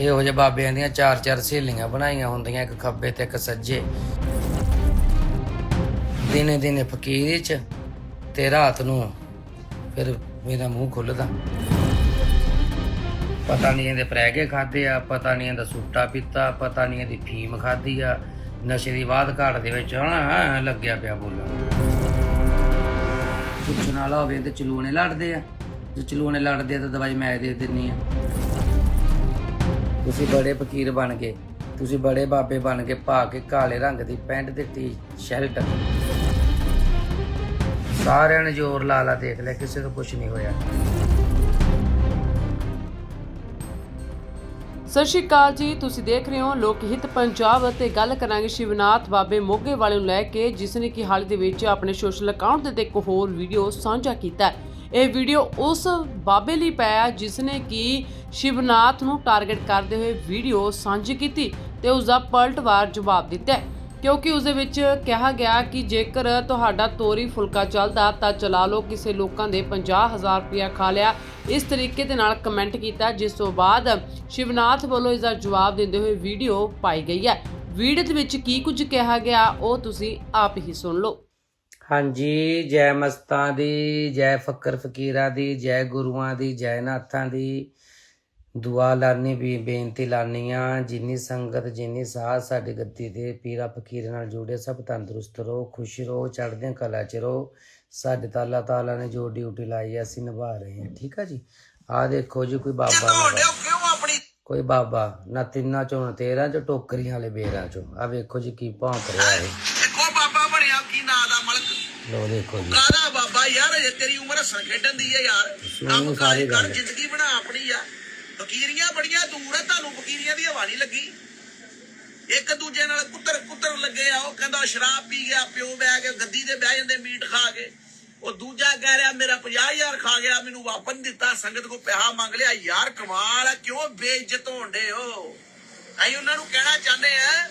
ਇਹੋ ਜਿਹੇ ਬਾਬਿਆਂ ਦੀਆਂ ਚਾਰ ਚਾਰ ਸਹੇਲੀਆਂ ਬਣਾਈਆਂ ਹੁੰਦੀਆਂ, ਇੱਕ ਖੱਬੇ ਤੇ ਇੱਕ ਸੱਜੇ। ਦਿਨੇ ਦਿਨੇ ਫਕੀਰ ਚ ਤੇ ਰਾਤ ਨੂੰ ਫਿਰ ਮੇਰਾ ਮੂੰਹ ਖੁੱਲਦਾ। ਪਤਾ ਨਹੀਂ ਇਹਦੇ ਪ੍ਰੈਗੇ ਖਾਦੇ ਆ, ਪਤਾ ਨਹੀਂ ਇਹਦਾ ਸੁੱਟਾ ਪੀਤਾ, ਪਤਾ ਨਹੀਂ ਇਹਦੀ ਫੀਮ ਖਾਦੀ ਆ। ਨਸ਼ੇ ਦੀ ਬਾਦ ਘਾਟ ਦੇ ਵਿੱਚ ਹਣਾ ਲੱਗਿਆ ਪਿਆ ਬੋਲਣ। ਪੁੱਛਣ ਵਾਲਾ ਹੋਵੇ ਤੇ ਚਲੂਣੇ ਲੜਦੇ ਆ। ਜੇ ਚਲੂਣੇ ਲੜਦੇ ਆ ਤਾਂ ਦਵਾਈ ਮੈਂ ਦੇ ਦਿੰਨੀ ਆ। ਤੁਸੀਂ ਬੜੇ ਫਕੀਰ ਬਣ ਗਏ। ਤੁਸੀਂ ਬੜੇ ਬਾਬੇ ਬਣ ਕੇ ਪਾ ਕੇ ਕਾਲੇ ਰੰਗ ਦੀ ਪੈਂਟ ਤੇ ਟੀ ਸ਼ਰਟ। ਸਾਰਿਆਂ ਨੇ ਜ਼ੋਰ ਲਾ ਲਾ ਦੇਖ ਲਿਆ, ਕਿਸੇ ਤੋਂ ਕੁਝ ਨਹੀਂ ਹੋਇਆ। ਸਤਿ ਸ਼੍ਰੀ ਅਕਾਲ ਜੀ, ਤੁਸੀਂ ਦੇਖ ਰਹੇ ਹੋ ਲੋਕ ਹਿੱਤ ਪੰਜਾਬ ਅਤੇ ਗੱਲ ਕਰਾਂਗੇ ਸ਼ਿਵਨਾਥ ਬਾਬੇ ਮੋਗੇ ਵਾਲੇ ਨੂੰ ਲੈ ਕੇ, ਜਿਸ ਨੇ ਕਿ ਹਾਲ ਹੀ ਦੇ ਵਿੱਚ ਆਪਣੇ ਸੋਸ਼ਲ ਅਕਾਊਂਟ ਦੇ ਤੇ ਇੱਕ ਹੋਰ ਵੀਡੀਓ ਸਾਂਝਾ ਕੀਤਾ। ਇਹ ਵੀਡੀਓ ਉਸ ਬਾਬੇ ਲਈ ਪਾਇਆ ਜਿਸ ਨੇ ਕਿ ਸ਼ਿਵਨਾਥ ਨੂੰ ਟਾਰਗੇਟ ਕਰਦੇ ਹੋਏ ਵੀਡੀਓ ਸਾਂਝੀ ਕੀਤੀ ਤੇ ਉਸ ਦਾ ਪਲਟਵਾਰ ਜਵਾਬ ਦਿੱਤਾ ਕਿਉਂਕਿ ਉਸ ਦੇ ਵਿੱਚ ਕਿਹਾ ਗਿਆ ਕਿ ਜੇਕਰ ਤੁਹਾਡਾ ਤੋਰੀ ਫੁਲਕਾ ਚੱਲਦਾ ਤਾਂ ਚਲਾ ਲਓ, ਕਿਸੇ ਲੋਕਾਂ ਦੇ 50000 ਰੁਪਇਆ ਖਾ ਲਿਆ। ਇਸ ਤਰੀਕੇ ਦੇ ਨਾਲ ਕਮੈਂਟ ਕੀਤਾ, ਜਿਸ ਤੋਂ ਬਾਅਦ ਸ਼ਿਵਨਾਥ ਵੱਲੋਂ ਇਸ ਦਾ ਜਵਾਬ ਦਿੰਦੇ ਹੋਏ ਵੀਡੀਓ ਪਾਈ ਗਈ ਹੈ। ਵੀਡੀਓ ਦੇ ਵਿੱਚ ਕੀ ਕੁਝ ਕਿਹਾ ਗਿਆ, ਉਹ ਤੁਸੀਂ ਆਪ ਹੀ ਸੁਣ ਲਓ। ਹਾਂਜੀ, ਜੈ ਮਸਤਾਂ ਦੀ, ਜੈ ਫਕਰ ਫਕੀਰਾਂ ਦੀ, ਜੈ ਗੁਰੂਆਂ ਦੀ, ਜੈ ਨਾਥਾਂ ਦੀ ਦੁਆ ਲਾਨੀ ਵੀ ਬੇਨਤੀ ਲਾਨੀ ਆ ਜਿੰਨੀ ਸੰਗਤ ਜਿੰਨੀ ਸਾਧ ਸਾਡੀ ਗੱਦੀ ਦੇ ਪੀਰਾ ਫਕੀਰ ਨਾਲ ਜੁੜੇ ਸਭ ਤੰਦਰੁਸਤ ਰਹੋ ਖੁਸ਼ ਰਹੋ ਚੜ੍ਹਦੇ ਕਲਾ ਚ ਰਹੋ। ਸਾਡੇ ਤਾਂ ਅੱਲਾਹ ਤਾਲਾ ਨੇ ਜੋ ਡਿਊਟੀ ਲਾਈ ਹੈ ਅਸੀਂ ਨਿਭਾ ਰਹੇ ਹਾਂ। ਠੀਕ ਆ ਜੀ? ਆ ਦੇਖੋ ਜੀ ਕੋਈ ਬਾਬਾ ਨਾ ਕੋਈ ਬਾਬਾ ਨਾ ਤਿੰਨਾਂ ਚੋਂ ਨਾ ਤੇਰਾਂ ਚੋਂ ਟੋਕਰੀਆਂ ਵਾਲੇ ਬੇਰਾਂ ਚੋਂ। ਆ ਵੇਖੋ ਜੀ ਕੀ ਭੌਂਕ ਰਿਹਾ ਹੈ ਦੇਖੋ ਬਾਬਾ ਬਣਿਆ ਕੀ ਨਾਂ ਦਾ ਮਲਕ? ਲੋ ਦੇਖੋ ਜੀ। ਕਾਦਾ ਬਾਬਾ ਯਾਰ ਅਜੇ ਤੇਰੀ ਉਮਰ ਹੱਸਣ ਖੇਡਣ ਦੀ ਹੈ ਯਾਰ। ਕੰਮ ਕਾਜ ਕਰ। ਜ਼ਿੰਦਗੀ ਬਣਾ ਆਪਣੀ ਆ। ਫਕੀਰੀਆਂ ਬੜੀਆਂ ਦੂਰ ਹੈ ਤੁਹਾਨੂੰ ਫਕੀਰੀਆਂ ਦੀ ਹਵਾ ਨਹੀਂ ਲੱਗੀ। ਇੱਕ ਦੂਜੇ ਨਾਲ ਕੁੱਤਰ ਕੁੱਤਰ ਲੱਗੇ ਆ, ਉਹ ਕਹਿੰਦਾ ਸ਼ਰਾਬ ਪੀ ਗਿਆ, ਪਿਓ ਬਹਿ ਕੇ ਗੱਦੀ ਤੇ ਬਹਿ ਜਾਂਦੇ ਮੀਟ ਖਾ ਕੇ। ਉਹ ਦੂਜਾ ਕਹਿ ਰਿਹਾ, ਮੇਰਾ 50000 ਖਾ ਗਿਆ, ਮੈਨੂੰ ਵਾਪਸ ਦਿੱਤਾ, ਸੰਗਤ ਕੋ ਪੈਸਾ ਮੰਗ ਲਿਆ, ਯਾਰ ਕਮਾਲ ਆ, ਕਿਉਂ ਬੇਇੱਜ਼ਤ ਹੋਣਦੇ ਹੋ? ਅਸੀਂ ਉਹਨਾਂ ਨੂੰ ਕਹਿਣਾ ਚਾਹੁੰਦੇ ਆ,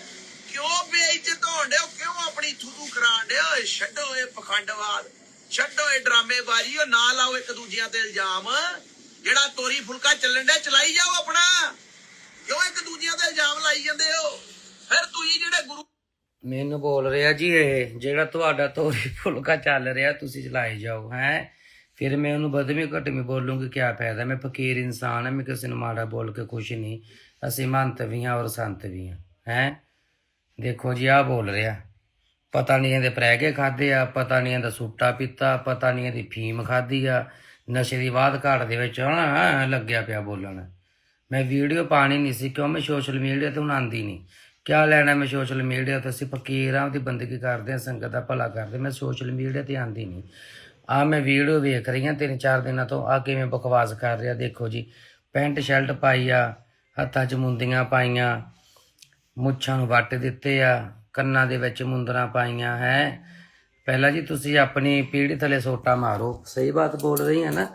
ਕਿਉਂ ਬੇਇੱਜ਼ਤ ਹੋਣਦੇ ਹੋ? ਕਿਉਂ ਆਪਣੀ ਥੂਥੂ ਕਰਾਉਂਦੇ ਹੋ? ਛੱਡੋ ਇਹ ਪਖੰਡਵਾਦ, ਛੱਡੋ ਇਹ ਡਰਾਮੇਬਾਜ਼ੀ, ਉਹ ਨਾ ਲਾਓ ਇੱਕ ਦੂਜਿਆਂ ਤੇ ਇਲਜ਼ਾਮ। ਜਿਹੜਾ ਤੋਰੀ ਫੁਲਕਾ ਚੱਲਣ ਡਿਆ, ਚਲਾਈ ਜਾਓ ਆਪਣਾ। ਕਿਉਂ ਇੱਕ ਦੂਜਿਆਂ ਤੇ ਇਲਜ਼ਾਮ ਲਾਈ ਜਾਂਦੇ ਹੋ? ਫਿਰ ਤੁਸੀਂ ਜਿਹੜੇ ਗੁਰੂ ਮੈਨੂੰ ਬੋਲ ਰਿਹਾ ਜੀ ਇਹ, ਜਿਹੜਾ ਤੁਹਾਡਾ ਤੋਰੀ ਫੁਲਕਾ ਚੱਲ ਰਿਹਾ, ਤੁਸੀਂ ਚਲਾਈ ਜਾਓ, ਹੈ? ਫਿਰ ਮੈਂ ਉਹਨੂੰ ਬਦਵੀਂ ਘਟਵੀਂ ਬੋਲੂੰਗੀ ਕੀ ਫਾਇਦਾ? ਮੈਂ ਫਕੀਰ ਇਨਸਾਨ ਹਾਂ, ਮੈਂ ਕਿਸੇ ਨੂੰ ਮਾੜਾ ਬੋਲ ਕੇ ਖੁਸ਼ ਨਹੀਂ। ਅਸੀਂ ਮੰਤ ਵੀ ਹਾਂ ਔਰ ਸੰਤ ਵੀ ਹਾਂ, ਹੈ? ਦੇਖੋ ਜੀ ਆ ਬੋਲ ਰਿਹਾ। ਪਤਾ ਨਹੀਂ ਇਹਦੇ ਪ੍ਰੈਗੇ ਖਾਦੇ ਆ, ਪਤਾ ਨਹੀਂ ਇਹਦਾ ਸੂਟਾ ਪੀਤਾ, ਪਤਾ ਨਹੀਂ ਇਹਦੀ ਫੀਮ ਖਾਦੀ ਆ। ਨਸ਼ੇ ਦੀ ਬਾਦ ਘਾਟ ਦੇ ਵਿੱਚ ਹਣਾ ਲੱਗਿਆ ਪਿਆ ਬੋਲਣ। ਮੈਂ ਵੀਡੀਓ ਪਾਣੀ ਨਹੀਂ ਸੀ, ਕਿਉਂ? ਮੈਂ ਸੋਸ਼ਲ ਮੀਡੀਆ ਤੇ ਹੁਣ ਆਂਦੀ ਨਹੀਂ। ਕਿਆ ਲੈਣਾ ਮੈਂ ਸੋਸ਼ਲ ਮੀਡੀਆ ਤੇ? ਅਸੀਂ ਫਕੀਰ ਆ ਉਹਦੀ ਬੰਦਗੀ ਕਰਦੇ ਆ, ਸੰਗਤ ਦਾ ਭਲਾ ਕਰਦੇ। ਮੈਂ ਸੋਸ਼ਲ ਮੀਡੀਆ ਤੇ ਆਂਦੀ ਨਹੀਂ। ਆ ਮੈਂ ਵੀਡੀਓ ਵੇਖ ਰਹੀ ਹਾਂ ਤਿੰਨ ਚਾਰ ਦਿਨਾਂ ਤੋਂ। ਆ ਕਿਵੇਂ ਬਕਵਾਸ ਕਰ ਰਿਹਾ, ਦੇਖੋ ਜੀ। ਪੈਂਟ ਸ਼ਰਟ ਪਾਈ ਆ, ਹੱਥਾਂ 'ਚ ਮੁੰਦੀਆਂ ਪਾਈਆਂ, ਮੁੱਛਾਂ ਨੂੰ ਵੱਟ ਦਿੱਤੇ ਆ, ਕੰਨਾਂ ਦੇ ਵਿੱਚ ਮੁੰਦਰਾਂ ਪਾਈਆਂ, ਹੈ। ਪਹਿਲਾਂ ਜੀ ਤੁਸੀਂ ਆਪਣੀ ਪੀੜੀ ਥੱਲੇ ਸੋਟਾ ਮਾਰੋ। ਸਹੀ ਬਾਤ ਬੋਲ ਰਹੀ ਹੈ ਨਾ?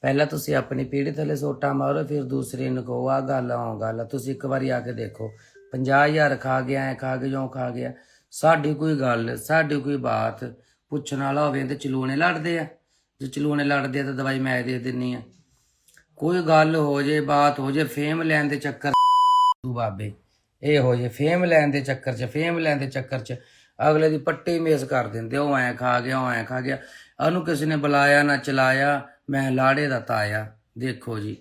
ਪਹਿਲਾਂ ਤੁਸੀਂ ਆਪਣੀ ਪੀੜੀ ਥੱਲੇ ਸੋਟਾ ਮਾਰੋ, ਫਿਰ ਦੂਸਰੇ ਨੂੰ ਕਹੋ ਆ ਗੱਲ ਆ ਉਹ ਗੱਲ। ਆ। ਤੁਸੀਂ ਇੱਕ ਵਾਰੀ ਆ ਕੇ ਦੇਖੋ। 50000 ਖਾ ਗਿਆ, ਐ ਖਾ ਕੇ ਜੋ ਖਾ ਗਿਆ। ਸਾਡੀ ਕੋਈ ਗੱਲ, ਸਾਡੀ ਕੋਈ ਬਾਤ ਪੁੱਛਣ ਵਾਲਾ ਹੋਵੇ ਤੇ ਚਲੂਣੇ ਲੜਦੇ ਆ। ਜੇ ਚਲੂਣੇ ਲੜਦੇ ਆ ਤਾਂ ਦਵਾਈ ਮੈਂ ਦੇ ਦਿੰਨੀ ਆ। ਕੋਈ ਗੱਲ ਹੋ ਜੇ, ਬਾਤ ਹੋ ਜੇ, ਫੇਮ ਲੈਣ ਦੇ ਚੱਕਰ ਤੂੰ ਬਾਬੇ। ਇਹ ਹੋ ਜੇ, ਫੇਮ ਲੈਣ ਦੇ ਚੱਕਰ 'ਚ, ਫੇਮ ਲੈਣ ਦੇ ਚੱਕਰ 'ਚ। ਅਗਲੇ ਦੀ ਪੱਟੀ ਮੇਜ਼ ਕਰ ਦਿੰਦੇ ਉਹ ਐ ਖਾ ਗਿਆ, ਉਹ ਐ ਖਾ ਗਿਆ। ਉਹਨੂੰ ਕਿਸੇ ਨੇ ਬੁਲਾਇਆ, ਨਾ ਚਲਾਇਆ, ਮੈਂ ਲਾੜੇ ਦਾ ਤਾਇਆ। ਦੇਖੋ ਜੀ।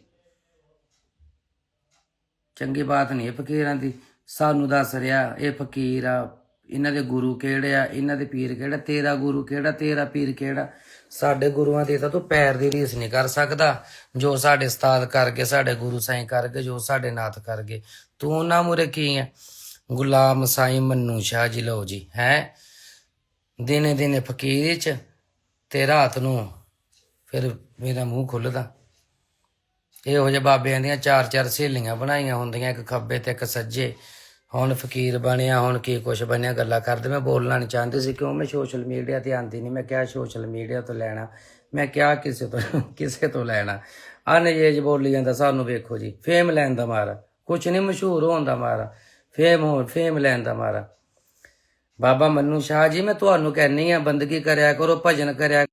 ਚੰਗੀ ਬਾਤ ਨਹੀਂ ਫਕੀਰਾਂ ਦੀ। ਸਾਨੂੰ ਦੱਸ ਰਿਹਾ, ਇਹ ਫਕੀਰ ਆ। ਇਹਨਾਂ ਦੇ ਗੁਰੂ ਕਿਹੜੇ ਆ? ਇਹਨਾਂ ਦੇ ਪੀਰ ਕਿਹੜਾ? ਤੇਰਾ ਗੁਰੂ ਕਿਹੜਾ? ਤੇਰਾ ਪੀਰ ਕਿਹੜਾ? ਸਾਡੇ ਗੁਰੂਆਂ ਦੀ ਤਾਂ ਤੂੰ ਪੈਰ ਦੀ ਰੀਸ ਨਹੀਂ ਕਰ ਸਕਦਾ। ਜੋ ਸਾਡੇ ਉਸਤਾਦ ਕਰਕੇ ਸਾਡੇ ਗੁਰੂ ਸਾਈਂ ਕਰਕੇ ਜੋ ਸਾਡੇ ਨਾਥ ਕਰਕੇ ਤੂੰ ਉਹਨਾਂ ਮੂਰੇ ਕੀ ਹੈ ਗੁਲਾਮ ਸਾਈਂ ਮੰਨੂ ਸ਼ਾਹ ਜੀ, ਲਓ ਜੀ, ਹੈ। ਦਿਨੇ ਦਿਨੇ ਫਕੀਰ ਚ ਤੇ ਰਾਤ ਨੂੰ ਫਿਰ ਮੇਰਾ ਮੂੰਹ ਖੁੱਲਦਾ। ਇਹੋ ਜਿਹੇ ਬਾਬਿਆਂ ਦੀਆਂ ਚਾਰ ਚਾਰ ਸਹੇਲੀਆਂ ਬਣਾਈਆਂ ਹੁੰਦੀਆਂ, ਇੱਕ ਖੱਬੇ ਤੇ ਇੱਕ ਸੱਜੇ। ਹੁਣ ਫਕੀਰ ਬਣਿਆ, ਹੁਣ ਕੀ ਕੁਛ ਬਣਿਆ, ਗੱਲਾਂ ਕਰਦੇ, ਮੈਂ ਬੋਲਣਾ ਨਹੀਂ ਚਾਹੁੰਦੀ ਸੀ, ਕਿਉਂ? ਮੈਂ ਸੋਸ਼ਲ ਮੀਡੀਆ ਤੇ ਆਂਦੀ ਨਹੀਂ ਮੈਂ ਕਿਹਾ ਸੋਸ਼ਲ ਮੀਡੀਆ ਤੋਂ ਲੈਣਾ, ਮੈਂ ਕਿਹਾ ਕਿਸੇ ਤੋਂ ਕਿਸੇ ਤੋਂ ਲੈਣਾ। ਅਨਜੇਜ ਬੋਲੀ ਜਾਂਦਾ, ਸਾਨੂੰ ਵੇਖੋ ਜੀ ਫੇਮ ਲੈਣ ਦਾ ਮਾਰਾ, ਕੁਛ ਨਹੀਂ ਮਸ਼ਹੂਰ ਹੋਣ ਦਾ ਮਾਰਾ। ਫੇਮ ਹੋ ਫੇਮ ਲੈਣ ਦਾ ਮਾਰਾ। ਬਾਬਾ ਮੰਨੂ ਸ਼ਾਹ ਜੀ, ਮੈਂ ਤੁਹਾਨੂੰ ਕਹਿੰਨੀ ਆ ਬੰਦਗੀ ਕਰਿਆ ਕਰੋ, ਭਜਨ ਕਰਿਆ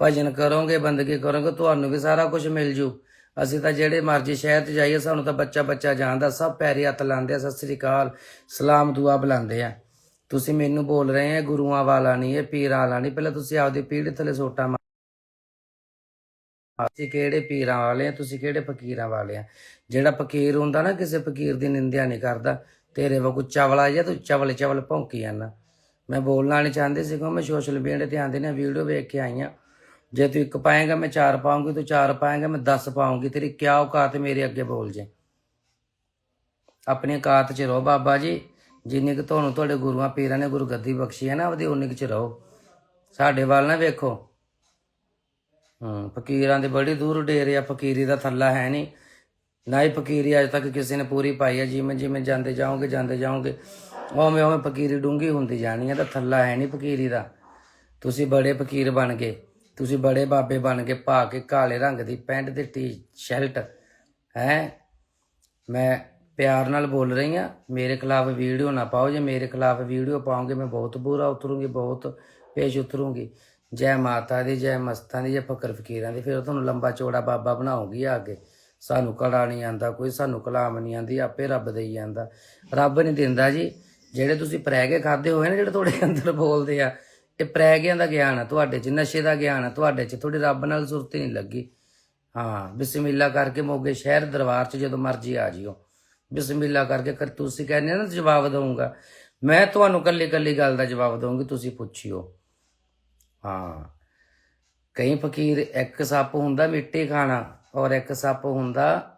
ਭਜਨ ਕਰੋਗੇ, ਬੰਦਗੀ ਕਰੋਗੇ, ਤੁਹਾਨੂੰ ਵੀ ਸਾਰਾ ਕੁਝ ਮਿਲ ਜੂ। ਅਸੀਂ ਤਾਂ ਜਿਹੜੇ ਮਰਜ਼ੀ ਸ਼ਹਿਰ 'ਚ ਜਾਈਏ, ਸਾਨੂੰ ਤਾਂ ਬੱਚਾ ਬੱਚਾ ਜਾਣਦਾ, ਸਭ ਪੈਰੀ ਹੱਥ ਲਾਉਂਦੇ ਆ, ਸਤਿ ਸ੍ਰੀ ਅਕਾਲ, ਸਲਾਮ ਦੁਆ ਬੁਲਾਉਂਦੇ ਆ। ਤੁਸੀਂ ਮੈਨੂੰ ਬੋਲ ਰਹੇ ਆ, ਗੁਰੂਆਂ ਵਾਲਾ ਨਹੀਂ, ਇਹ ਪੀਰਾਂ ਵਾਲਾ ਨਹੀਂ, ਪਹਿਲਾਂ ਤੁਸੀਂ ਆਪਦੀ ਪੀੜ ਥੱਲੇ ਸੋਟਾ ਅਸੀਂ ਕਿਹੜੇ ਪੀਰਾਂ ਵਾਲੇ ਆ ਤੁਸੀਂ ਕਿਹੜੇ ਫਕੀਰਾਂ ਵਾਲੇ ਆ ਜਿਹੜਾ ਫਕੀਰ ਹੁੰਦਾ ਨਾ, ਕਿਸੇ ਫਕੀਰ ਦੀ ਨਿੰਦਿਆ ਨਹੀਂ ਕਰਦਾ। ਤੇਰੇ ਵਾਂਗੂ ਚਵਲਾ ਜਾਂ ਤੂੰ ਚਵਲ ਚਵਲ ਭੌਂਕੀ ਜਾਂਦਾ। ਮੈਂ ਬੋਲਣਾ ਨਹੀਂ ਚਾਹੁੰਦੀ ਸੀ ਕਿ ਮੈਂ ਸੋਸ਼ਲ ਮੀਡੀਆ ਤੇ ਆਂਦੇ ਨੇ ਵੀਡੀਓ ਵੇਖ ਕੇ ਆਈਆਂ ਜੇ ਤੂੰ ਇੱਕ ਪਾਏਗਾ, ਮੈਂ ਚਾਰ ਪਾਉਂਗੀ, ਤੂੰ ਚਾਰ ਪਾਏਗਾ, ਮੈਂ 10 ਪਾਉਂਗੀ। ਤੇਰੀ ਕਿਆ ਔਕਾਤ ਮੇਰੇ ਅੱਗੇ ਬੋਲ ਜੇ। ਆਪਣੀ ਔਕਾਤ 'ਚ ਰਹੋ ਬਾਬਾ ਜੀ। ਜਿੰਨੀ ਕਿ ਤੁਹਾਨੂੰ ਤੁਹਾਡੇ ਗੁਰੂਆਂ, ਪੀਰਾਂ ਨੇ ਗੁਰਗੱਦੀ ਬਖਸ਼ੀ ਹੈ ਨਾ ਉਹਦੀ ਉਨੀ ਕੁ 'ਚ ਰਹੋ। ਸਾਡੇ ਵੱਲ ਨਾ ਵੇਖੋ। ਹੂੰ, ਫਕੀਰਾਂ ਦੇ ਬੜੀ ਦੂਰ ਡੇਰੇ ਆ, ਫਕੀਰੀ ਦਾ ਥੱਲਾ ਹੈ ਨਹੀਂ। ਨਾ ਹੀ ਫਕੀਰੀ ਅਜੇ ਤੱਕ ਕਿਸੇ ਨੇ ਪੂਰੀ ਪਾਈ ਹੈ ਜਿਵੇਂ ਜਿਵੇਂ ਜਾਂਦੇ ਜਾਓਗੇ ਜਾਂਦੇ ਜਾਓਗੇ, ਉਵੇਂ ਉਵੇਂ ਫਕੀਰੀ ਡੂੰਗੀ ਹੁੰਦੀ ਜਾਣੀ ਹੈ ਤਾਂ ਥੱਲਾ ਹੈ ਨਹੀਂ ਫਕੀਰੀ ਦਾ। ਤੁਸੀਂ ਬੜੇ ਫਕੀਰ ਬਣ ਗਏ, ਤੁਸੀਂ ਬੜੇ ਬਾਬੇ ਬਣ ਕੇ ਪਾ ਕੇ ਕਾਲੇ ਰੰਗ ਦੀ ਪੈਂਟ ਤੇ ਟੀ ਸ਼ਰਟ ਹੈ? ਮੈਂ ਪਿਆਰ ਨਾਲ ਬੋਲ ਰਹੀ ਆ, ਮੇਰੇ ਖਿਲਾਫ ਵੀਡੀਓ ਨਾ ਪਾਓ, ਜੇ ਮੇਰੇ ਖਿਲਾਫ ਵੀਡੀਓ ਪਾਓਗੇ, ਮੈਂ ਬਹੁਤ ਬੁਰਾ ਉਤਰੂੰਗੀ, ਬਹੁਤ ਪੇਸ਼ ਉਤਰੂੰਗੀ। ਜੈ ਮਾਤਾ ਦੀ, ਜੈ ਮਸਤਾਂ ਦੀ, ਜੈ ਫਕਰ ਫਕੀਰਾਂ ਦੀ, ਫਿਰ ਤੁਹਾਨੂੰ ਲੰਬਾ ਚੌੜਾ ਬਾਬਾ ਬਣਾਉਂਗੀ ਆ ਕੇ। ਸਾਨੂੰ ਕਲਾ ਨਹੀਂ ਆਂਦਾ ਕੋਈ, ਸਾਨੂੰ ਕਲਾਮ ਨਹੀਂ ਆਂਦੀ, ਆਪੇ ਰੱਬ ਦੇਈ ਜਾਂਦਾ ਰੱਬ ਨਹੀਂ ਦਿੰਦਾ ਜੀ, ਜਿਹੜੇ ਤੁਸੀਂ ਪ੍ਰੈਗੇ ਖਾਦੇ ਹੋਏ ਨੇ, ਜਿਹੜੇ ਤੁਹਾਡੇ ਅੰਦਰ ਬੋਲਦੇ ਆ, ਇਹ ਪ੍ਰੈਗਿਆਂ ਦਾ ਗਿਆਨ ਆ, ਤੁਹਾਡੇ 'ਚ ਨਸ਼ੇ ਦਾ ਗਿਆਨ ਆ, ਤੁਹਾਡੇ 'ਚ ਤੁਹਾਡੀ ਰੱਬ ਨਾਲ ਸੁਰਤੀ ਨਹੀਂ ਲੱਗੀ। ਹਾਂ, ਬਿਸਮਿਲ੍ਲਾ ਕਰਕੇ ਮੋਗੇ ਸ਼ਹਿਰ ਦਰਬਾਰ 'ਚ ਜਦੋਂ ਮਰਜ਼ੀ ਆ ਜਿਓ। ਬਿਸਮਿਲ੍ਲਾ ਕਰਕੇ ਕਰ ਤੁਸੀਂ ਕਹਿੰਦੇ ਨਾ, ਜਵਾਬ ਦਊਂਗਾ। ਮੈਂ ਤੁਹਾਨੂੰ ਕੱਲੀ ਕੱਲੀ ਗੱਲ ਦਾ ਜਵਾਬ ਦਊਂਗੀ, ਤੁਸੀਂ ਪੁੱਛਿਓ। ਹਾਂ। ਕਈ ਫਕੀਰ ਇੱਕ ਸੱਪ ਹੁੰਦਾ ਮਿੱਟੀ ਖਾਣਾ ਔਰ ਇੱਕ ਸੱਪ ਹੁੰਦਾ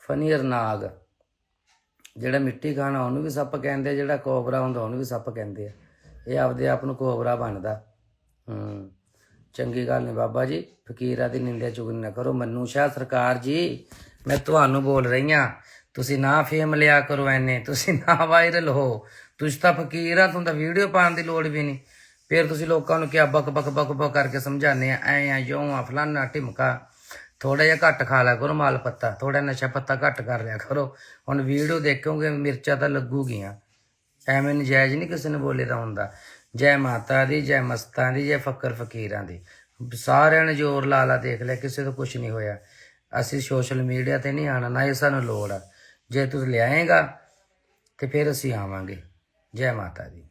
ਫਨੀਰ ਨਾਗ ਜਿਹੜਾ ਮਿੱਟੀ ਖਾਣਾ ਉਹਨੂੰ ਵੀ ਸੱਪ ਕਹਿੰਦੇ ਆ, ਜਿਹੜਾ ਕੋਬਰਾ ਹੁੰਦਾ ਉਹਨੂੰ ਵੀ ਸੱਪ ਕਹਿੰਦੇ ਆ। ਇਹ ਆਪਦੇ ਆਪ ਨੂੰ ਕੋਬਰਾ ਬਣਦਾ। ਹੂੰ। ਚੰਗੀ ਗੱਲ ਨਹੀਂ ਬਾਬਾ ਜੀ ਫਕੀਰਾਂ ਦੀ ਨਿੰਦਿਆ ਚੁਗਲੀ ਨਾ ਕਰੋ। ਮੰਨੂ ਸ਼ਾਹ ਸਰਕਾਰ ਜੀ ਮੈਂ ਤੁਹਾਨੂੰ ਬੋਲ ਰਹੀ ਹਾਂ ਤੁਸੀਂ ਨਾ ਫੇਮ ਲਿਆ ਕਰੋ ਐਨੇ ਤੁਸੀਂ ਨਾ ਵਾਇਰਲ ਹੋ। ਤੁਸੀਂ ਤਾਂ ਫਕੀਰ ਆ ਤੁਹਾਨੂੰ ਤਾਂ ਵੀਡੀਓ ਪਾਉਣ ਦੀ ਲੋੜ ਵੀ ਨਹੀਂ ਫਿਰ ਤੁਸੀਂ ਲੋਕਾਂ ਨੂੰ ਕਿਆ ਬਕ ਬਕ ਬਕ ਬਕ ਕਰਕੇ ਸਮਝਾਉਂਦੇ ਆ, ਐ ਆ ਜਿਉਂ ਆ, ਫਲਾਨਾ ਢਿਮਕਾ। ਥੋੜਾ ਜਿਹਾ ਘੱਟ ਖਾ ਲਿਆ ਕਰੋ ਮਾਲ ਪੱਤਾ ਥੋੜਾ ਨਸ਼ਾ ਪੱਤਾ ਘੱਟ ਕਰ ਲਿਆ ਕਰੋ। ਹੁਣ ਵੀਡੀਓ ਦੇਖੋਗੇ, ਮਿਰਚਾਂ ਤਾਂ ਲੱਗੂਗੀਆਂ। ਐਵੇਂ ਨਜਾਇਜ਼ ਨਹੀਂ ਕਿਸੇ ਨੇ ਬੋਲੇ ਦਾ ਹੁੰਦਾ। ਜੈ ਮਾਤਾ ਦੀ, ਜੈ ਮਸਤਾਂ ਦੀ, ਜੈ ਫਕਰ ਫਕੀਰਾਂ ਦੀ। ਸਾਰਿਆਂ ਨੇ ਜ਼ੋਰ ਲਾ ਲਾ ਦੇਖ ਲਿਆ, ਕਿਸੇ ਤੋਂ ਕੁਝ ਨਹੀਂ ਹੋਇਆ। ਅਸੀਂ ਸੋਸ਼ਲ ਮੀਡੀਆ ਤੇ ਨਹੀਂ ਆਣਾ ਨਾ ਇਹ ਸਾਨੂੰ ਲੋੜ ਆ। ਜੇ ਤੂੰ ਲਿਆਏਗਾ, ਤੇ ਫਿਰ ਅਸੀਂ ਆਵਾਂਗੇ। ਜੈ ਮਾਤਾ ਦੀ।